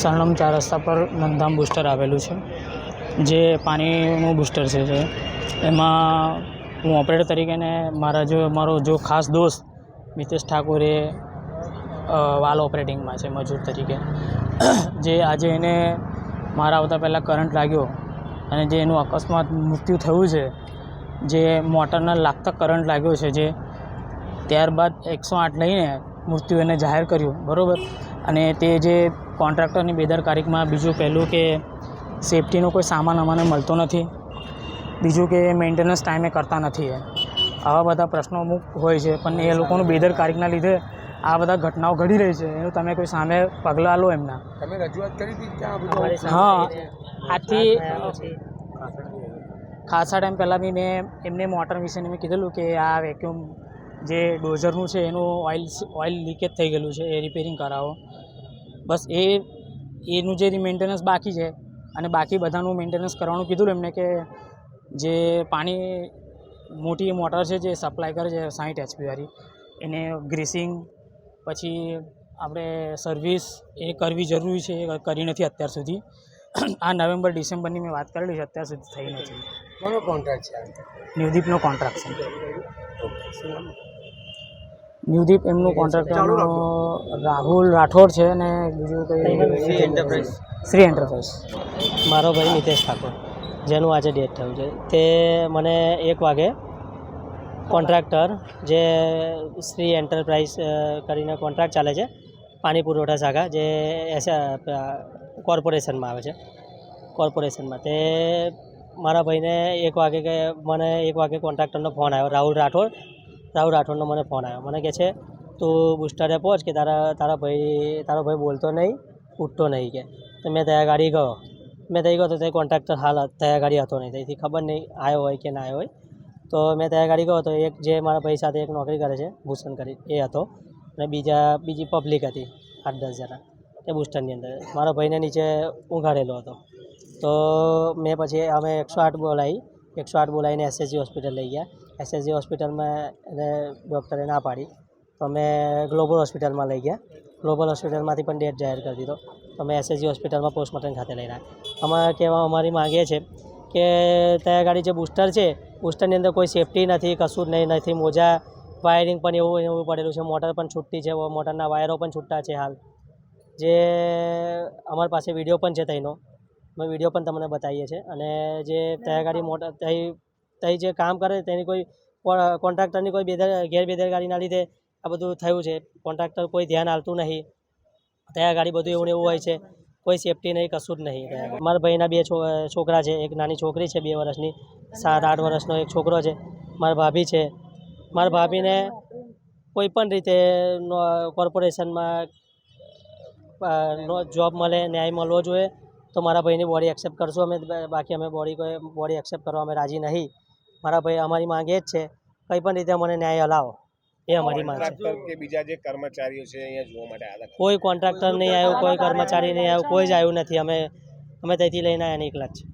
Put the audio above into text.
સરણમ ચાર રસ્તા પર નંદધામ બુસ્ટર આવેલું છે. જે પાણીનું બુસ્ટર છે જે. એમાં હું ઓપરેટર તરીકેને મારા જો, મારો જો ખાસ દોસ્ત મિતેશ ઠાકોર વાલ ઓપરેટિંગમાં છે, મજૂર તરીકે. જે આજે એને મારા આવતા પહેલાં કરંટ લાગ્યો અને જે એનું અકસ્માત મૃત્યુ થયું છે, જે મોટરના લાગતા કરંટ લાગ્યો છે જે, ત્યારબાદ એકસો આઠ લઈને મૃત્યુ એને જાહેર કર્યું. બરાબર? અને તે જે કોન્ટ્રાક્ટરની બેદરકારીમાં બીજું પહેલું કે સેફટીનો કોઈ સામાન અમને મળતો નથી. બીજું કે મેન્ટેનન્સ ટાઈમે કરતા નથી એ. આવા બધા પ્રશ્નો અમુક હોય છે પણ એ લોકોનું બેદરકારીના લીધે આ બધા ઘટનાઓ ઘડી રહી છે. એનું તમે કોઈ સામે પગલાં લો એમના? તમે રજૂઆત કરી હતી હા. આજથી ખાસા ટાઈમ પહેલાં બી મેં એમને મોટર વિશેને મેં કીધેલું કે આ વેક્યુમ જે ડોઝરનું છે એનું ઓઇલ ઓઇલ લીકેજ થઈ ગયેલું છે એ રિપેરિંગ કરાવો. બસ એ એનું જે મેન્ટેનન્સ બાકી છે અને બાકી બધાનું મેન્ટેનન્સ કરવાનું કીધું એમને કે જે પાણી મોટી મોટર છે જે સપ્લાય કરે છે સાઠ એચપીવાળી એને ગ્રીસિંગ પછી આપણે સર્વિસ એ કરવી જરૂરી છે એ કરી નથી અત્યાર સુધી. આ નવેમ્બર ડિસેમ્બરની મેં વાત કરેલી છે અત્યાર સુધી થઈ નથી. કોનો કોન્ટ્રાક્ટ છે આ? ન્યૂદીપનો કોન્ટ્રાક્ટ છે. ન્યૂદીપ એમનું કોન્ટ્રાક્ટર રાહુલ રાઠોડ છે અને બીજું કંઈ શ્રી એન્ટરપ્રાઇઝ. શ્રી એન્ટરપ્રાઇઝ મારો ભાઈ નિતેશ ઠાકોર જેનું આજે ડેટ થયું છે. તે મને એક વાગે કોન્ટ્રાક્ટર જે શ્રી એન્ટરપ્રાઇઝ કરીને કોન્ટ્રાક્ટ ચાલે છે પાણી પુરવઠા શાખા જે એસ કોર્પોરેશનમાં આવે છે. કોર્પોરેશનમાં તે મારા ભાઈને એક વાગે કે મને એક વાગે કોન્ટ્રાક્ટરનો ફોન આવ્યો. રાહુલ રાઠોડ રાહુલ રાઠોડનો મને ફોન આવ્યો. મને કહે છે, તું બુસ્ટરે પહોંચ કે તારા તારા ભાઈ, તારો ભાઈ બોલતો નહીં, ઉઠતો નહીં કે. તો મેં ત્યાં ગાડી ગયો. મેં ત્યાં ગયો તો તે કોન્ટ્રાક્ટર હાલ, ત્યાં ગાડી હતો નહીં. તેથી ખબર નહીં આવ્યો હોય કે ના આવ્યો હોય. તો મેં ત્યાં ગાડી ગયો તો એક જે મારા ભાઈ સાથે એક નોકરી કરે છે, ભૂષણ કરી, એ હતો. અને બીજા, બીજી પબ્લિક હતી, આઠ દસ જણા, એ બુસ્ટરની અંદર. મારા ભાઈને નીચે ઊંઘાડેલો હતો. તો મેં પછી અમે એકસો આઠ બોલાવી. એકસો આઠ બોલાવીને એસએસજી હોસ્પિટલ લઈ ગયા. એસએસજી હોસ્પિટલમાં એને ડૉક્ટરે ના પાડી. તો અમે ગ્લોબલ હોસ્પિટલમાં લઈ ગયા. ગ્લોબલ હોસ્પિટલમાંથી પણ ડેટ જાહેર કરી દીધો. તો અમે એસએસજી હોસ્પિટલમાં પોસ્ટમોર્ટમ ખાતે લઈ રહ્યા. અમારે કહેવા અમારી માંગે છે કે ત્યાં ગાડી જે બુસ્ટર છે બુસ્ટરની અંદર કોઈ સેફટી નથી, કશું જ નહીં, નથી મોજા વાયરિંગ પણ એવું એવું પડેલું છે. મોટર પણ છૂટી છે. મોટરના વાયરો પણ છૂટા છે હાલ. જે અમારી પાસે વીડિયો પણ છે તેનો. અમે વીડિયો પણ તમને બતાવીએ છીએ. અને જે ત્યાં ગાડી મોટર, ત્યાં ત્યાં જે કામ કરે તેની કોઈ કોન્ટ્રાક્ટરની કોઈ બેદર, ગેરબેદરકારીના લીધે આ બધું થયું છે. કોન્ટ્રાક્ટર કોઈ ધ્યાન આપતું નહીં. ત્યાં ગાડી બધું એવું એવું હોય છે. કોઈ સેફટી નહીં, કશું જ નહીં મારા ભાઈના બે છોકરા છે. એક નાની છોકરી છે, બે વર્ષની. સાત, આઠ વર્ષનો એક છોકરો છે. મારા ભાભી છે. મારા ભાભીને કોઈ પણ રીતે કોર્પોરેશનમાં જોબ મળે, ન્યાય મળવો જોઈએ, તો મારા ભાઈની બોડી એક્સેપ્ટ કરશું અમે. બાકી અમે બોડી કોઈ, બોડી એક્સેપ્ટ કરવા અમે રાજી નહીં. મારા ભાઈ અમારી માંગ એ જ છે. કંઈ પણ રીતે મને ન્યાય હલાવો એ અમારી માંગ છે. કે બીજા જે કર્મચારીઓ છે અહીંયા જોવા માટે આવ્યા કોઈ કોન્ટ્રાક્ટર નહીં આવ્યું કોઈ કર્મચારી નહીં આવ્યું કોઈ જ આવ્યું નથી. અમે અમે ત્યાંથી લઈને આવ્યા એકલા જ છે